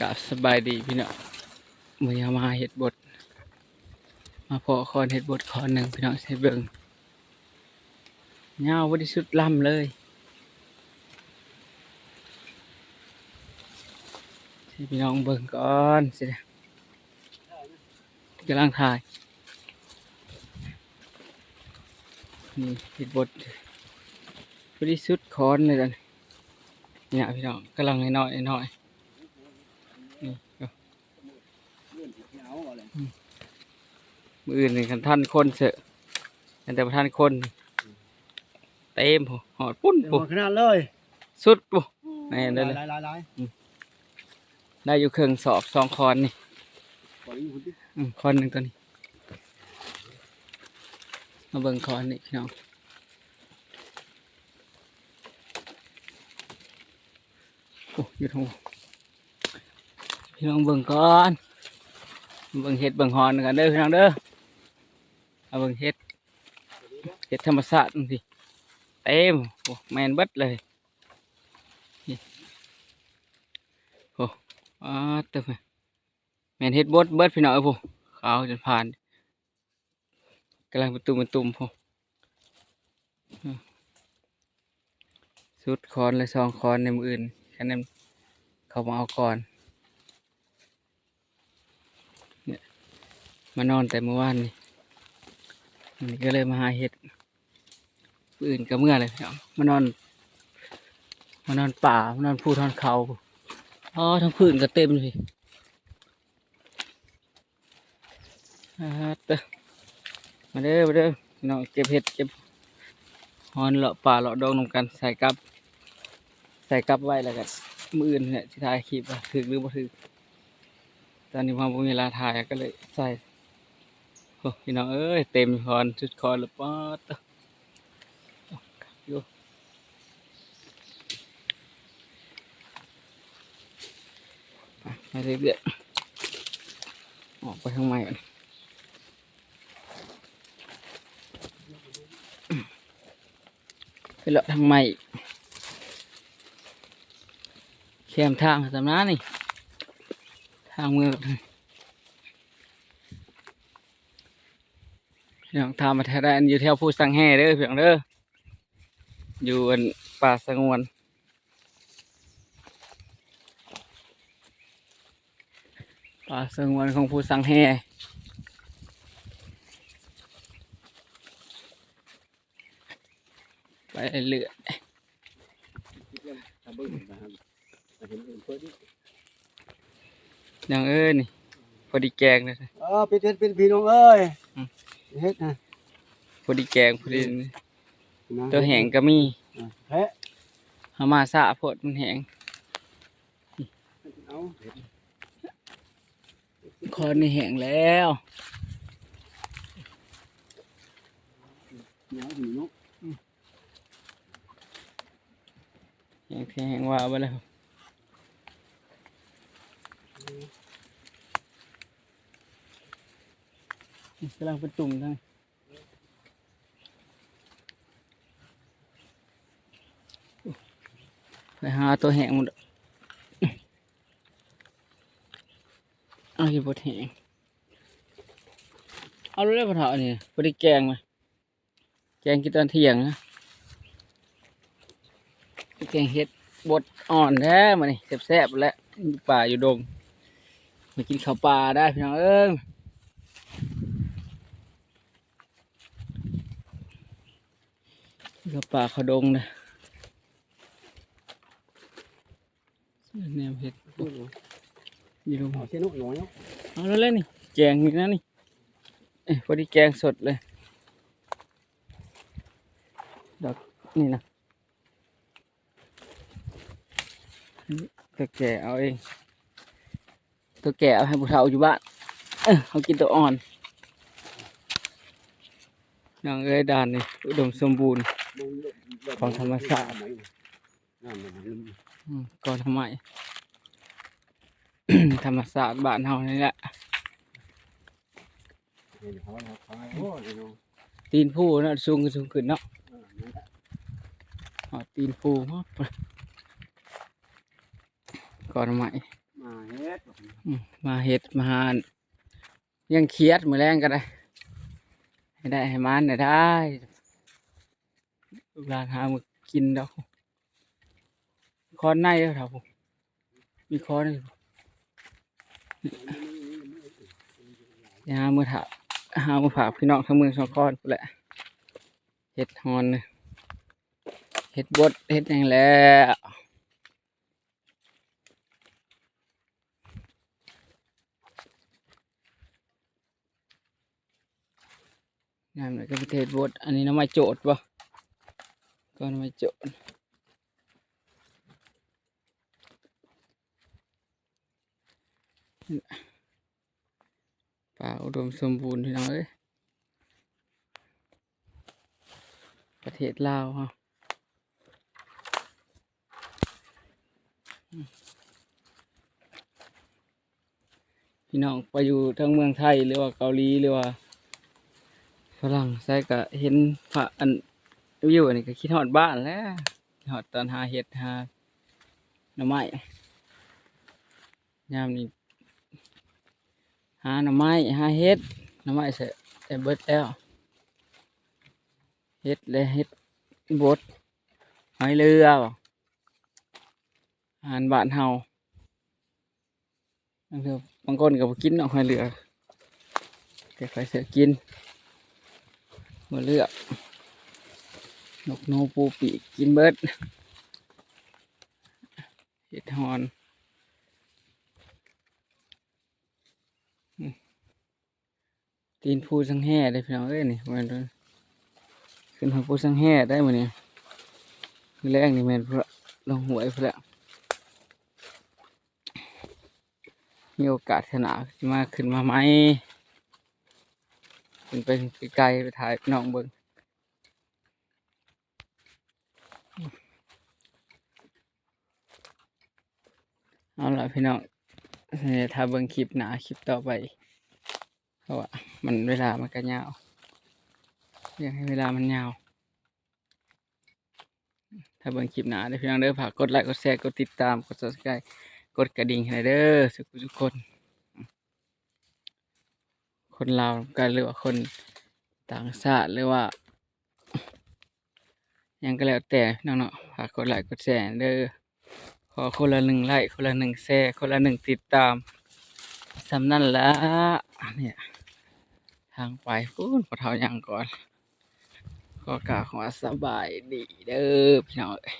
กับสบายดีพี่เนาะมือยามาเห็ดบทมาพอคอนเห็ดบทคอนหนึ่งพี่น้องเห็ดเบิงเงาบริสุทธิ์ล่ำเลยพี่น้องเบิงก่อนสิกำลังถ่ายนี่เห็ดบทบริสุทธิ์คอนเลยกันเนี่ยพี่น้องกำลังน้อยน้อยๆนี่ก็ มืออื่นนี่คันท่านคนเสอะอันแต่บ่ท่านคนเต็มโหหอดปุ้นเดี๋ยวปุ๊มาขนาดเลยสุดปุ๊แม่นได้เลยหลายหลายหลายได้อยู่เครื่องสอบสองคอนนี่ขออยู่คนที่อืมคอนหนึ่งตัวนี้มาเบิ่งคอนนี่พี่น้องโอ้อยู่ทางบนพี่น้องเบิ่งก่อนเบิ่งเห็ดเบิ่งหอนกันเด้อพี่น้องเด้อ เอาเบิ่งเห็ดเห็ดธรรมศาสตร์นี่สิเต็มโอ้แมนเบิดเลยโอ้อาเต็มแมนเห็ดบดเบิดพี่น้องเอ้ยพวกขาวจนผ่านกำลังเป็นตุ่มเป็นตุ่มพวกอืมสุดคอนเลยสองคอนในมืออื่นแค่นั้นเขามาเอาก่อนเนี่ยมานอนแต่เมื่อวานนี่ นนี้ก็เลยมาหาเห็ดมื้ออื่นก็เมื่อเลยพี่น้องมานอนมานอนป่ามานอนภูทอนเขาอ๋อทั้งพื้นก็เต็มเลยอ่าเด้อมาเด้อมาเด้อน้องเก็บเห็ดเก็บหอนเลาะป่าเลาะดงนำกันใส่กับ ใส่กับไว้แล้วก็มืออื่นเนี่ยที่ถ่ายคลิปว่าถึกหรือบ่ถึกตอนนี้พอบ่มีเวลาถ่ายก็เลยใส่ พี่น้องเอ้ยเต็มคอนชุดคอนหรือป๊อดเด้ออยู่ไปเรื่อยๆออกไปข้างในก่อนไปเลาะทางในแคมทางสำนักนี่ทางเมือง พี่น้องทำมาแท้ได้อันอยู่แถวผู้สังแห่เด้อพี่น้องเด้ออยู่อันป่าสงวนป่าสงวนของผู้สังแห่ไปเรื่อยตะบึ้งนะครับแต่เห็นอื่นเพิ่นๆอย่างเอ้ยนี่พอดีแกงเลยเออเป็นเฮ็ดเป็นพี่น้องเอ้ยอืม เฮ็ดนะพอดีแกงพอดีนะตัวแห้งก็มีอะแพะเอามาสะโพดมันแห้งเอาเฮ็ดคอนนี่แห้งแล้วเหนียวหิวเนาะแห้งแห้งว่าไปแล้ว กำลังเป็นตุ่มทั้งไปหาตัวแหงหมดเอาอยู่บดแหงเอาเรื่องปะเถานี่พอดีแกงมาแกงกินตอนเที่ยงนะแกงเห็ดบดอ่อนแท้มานี่แซ่บๆแล้วป่าอยู่ดงมากินข้าวปลาได้พี่น้องเอ้ย ข้าวปลาข้าวดงนะแนวเห็ดพูดเนาะอยู่ดงเอาเส้นนกหน่อยเนาะเอาแล้วเล่นนี่แกงอีกนะนี่เอ้ยพอดีแกงสดเลยดอกนี่นะตัวแก่เอาเองตัวแก่เอาให้ผู้เฒ่าอยู่บ้านเออเขากินตัวอ่อนนางเอ้ยดานนี่อุดมสมบูรณ์ ของธรรมชาติน้ำมันมันอืมก็ทำไม ธรรมศาสตร์บ้านเฮานี่แหละเห็นเขาเขาขายโอ้ยเนาะตีนผู้น่ะสูงขึ้นสูงขึ้นเนาะเออนั่นแหละอ๋อตีนผู้ฮะก่อนใหม่มามาเฮ็ดอืมมาเห็ดมาหายังเครียดมือแรงก็ได้ ให้ได้ให้มันได้ได้ ลูกหลานหามากินดอกคอนในเด้อครับผมมีคอนอยู่อย่าหามือถาหามือผากพี่น้องทั้งเมืองสองคอนกูแหละเห็ดฮอนเนี่ยเห็ดบดเห็ดหยังแล้วงานไหนก็ประเทศบดอันนี้น้ำไม้โจดปะ ก็น้ำไม้โจดป่าอุดมสมบูรณ์พี่น้องเอ้ยประเทศลาวฮะพี่น้องไปอยู่ทั้งเมืองไทยหรือว่าเกาหลีหรือว่าฝรั่งใส่ก็เห็นพระอัน วิวอันนี้ก็คิดฮอดบ้านแล้วคิดฮอดตอนหาเห็ดหาหน่อไม้ยามนี้หาหน่อไม้หาเห็ดหน่อไม้ใส่ใส่เบิดแล้วเห็ดเลยเห็ดบดหอยเรืออาหารบ้านเฮาบางทื่อบางคนก็บกินเนาหอยเรือแต่ใครเสือกินบ่เลือก นกโนปูปีกกินเบิดเห็ดหอนตีนผู้สังแห่ได้พี่น้องเอ้ยนี่มันขึ้นหอยผู้สังแห่ได้หมดเนี่ยคือแรกนี่แม่นพระลงหวยพระมีโอกาสขนาดมาขึ้นมาไหมขึ้นไปไกลไปถ่ายพี่น้องเบิ่ง เอาล่ะพี่น้องถ้าเบิ่งคลิปหนาคลิปต่อไป เพราะว่ามันเวลามันก็ยาวอยากให้เวลามันยาว ถ้าเบิ่งคลิปหนาเด้พี่น้องเด้อฝากกดไลค์กดแชร์กดติดตามกด subscribe กดกระดิ่งให้เด้อสุขทุกคน คนลาวกันหรือว่าคนต่างชาติหรือว่ายังก็แล้วแต่น้องเนาะฝากกดไลค์กดแชร์เด้อ ขอคนละหนึ่งไลค์คนละหนึ่งแชร์คนละหนึ่งติดตามสำนั่นละเนี่ยทางไปพูนขอเท่าอย่างก่อน ก็กล่าวขอสบายดีเด้อพี่น้องเอ้ย